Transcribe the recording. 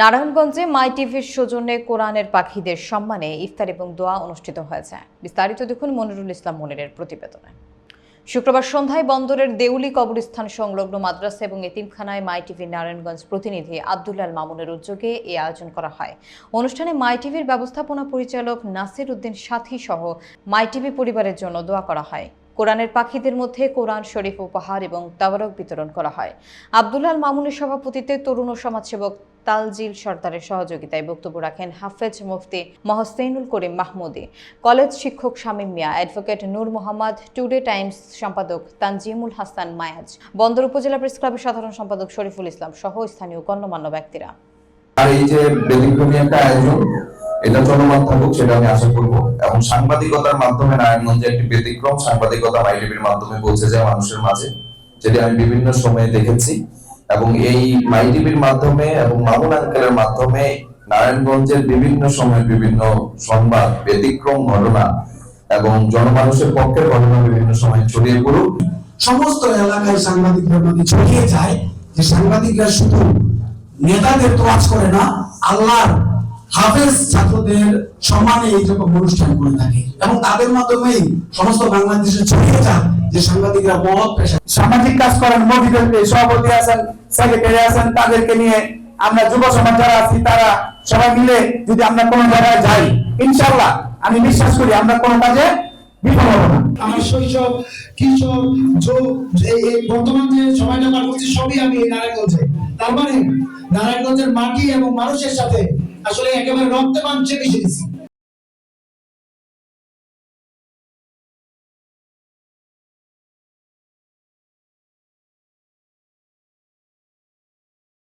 নারায়ণগঞ্জে মাই টিভির সৌজন্যে কোরআনের পাখিদের সম্মানে ইফতার এবং দোয়া অনুষ্ঠিত হয়েছে। বিস্তারিত দেখুন মনিরুল ইসলাম মনিরের প্রতিবেদনে। শুক্রবার সন্ধ্যায় বন্দরের দেউলি কবরস্থান সংলগ্ন মাদ্রাসা এবং এতিমখানায় মাই টিভির নারায়ণগঞ্জ প্রতিনিধি আব্দুল্লাল মামুনের উদ্যোগে এ আয়োজন করা হয়। অনুষ্ঠানে মাই টিভির ব্যবস্থাপনা পরিচালক নাসির উদ্দিন সাথী সহ মাই টিভি পরিবারের জন্য দোয়া করা হয়। কোরআনের পাখিদের মধ্যে কোরআন শরীফ উপহার এবং তাবারক বিতরণ করা হয়। আব্দুল্লাল মামুনের সভাপতিত্বে তরুণ ও সমাজসেবক তালজিল সর্দারের সহযোগিতায় বক্তব্য রাখেন হাফেজ মুফতি মহসেনুল করিম মাহমুদি। কলেজ শিক্ষক Shamim Mia, advocate Nur Mohammad, Today Times সম্পাদক তানজিমুল হাসান মায়াজ। বন্দর উপজেলা প্রেস ক্লাবের সাধারণ সম্পাদক শরীফুল ইসলাম সহ স্থানীয় গণ্যমান্য ব্যক্তিরা। এই যে আয়োজন এটা চলমান থাকুক সেটা আমি আশা করব। এবং সাংবাদিকতার মাধ্যমে নারায়ণগঞ্জে একটি ব্যতিক্রম সাংবাদিকতা মাইটিভির মাধ্যমে পৌঁছে যায় মানুষের মাঝে, যেটা আমি বিভিন্ন সময়ে দেখেছি। এবং এই মাইটিভির মাধ্যমে এবং মামুন আঙ্কেলের মাধ্যমে নারায়ণগঞ্জের বিভিন্ন সময় বিভিন্ন সংবাদ, ব্যতিক্রম ঘটনা এবং জনমানুষের পক্ষের ঘটনা বিভিন্ন সময় ছড়িয়ে পড়ুক। সমস্ত এলাকায় সাংবাদিকদের মধ্যে ছড়িয়ে যায়, যে সাংবাদিকরা শুধু নেতাদের তোয়াজ করে না, আল্লাহর হাফেজ ছাত্রদের সম্মানে এই রকম অনুষ্ঠান করে থাকে এবং তাদের মাধ্যমেই সমস্ত বাংলাদেশে ছড়িয়ে যায় যে সাংবাদিকরা মহৎ পেশা। সামাজিক কাজ করেন মসজিদের সভাপতি আছেন সেক্রেটারি আছেন তাদেরকে নিয়ে আমরা যুব সমাজ যারা আছি তারা সবাই মিলে যদি আমরা কোনো জায়গায় যাই ইনশাল্লাহ আমি বিশ্বাস করি আমরা কোনো কাজে বিফল হব না। আমার শৈশব কিশোর এই বর্তমান যে সময়টা পার করছি সবই আমি নারায়ণগঞ্জে। তার মানে নারায়ণগঞ্জের মাটি এবং মানুষের সাথে আসলে একেবারে রক্তে মাংসে মিশে গেছি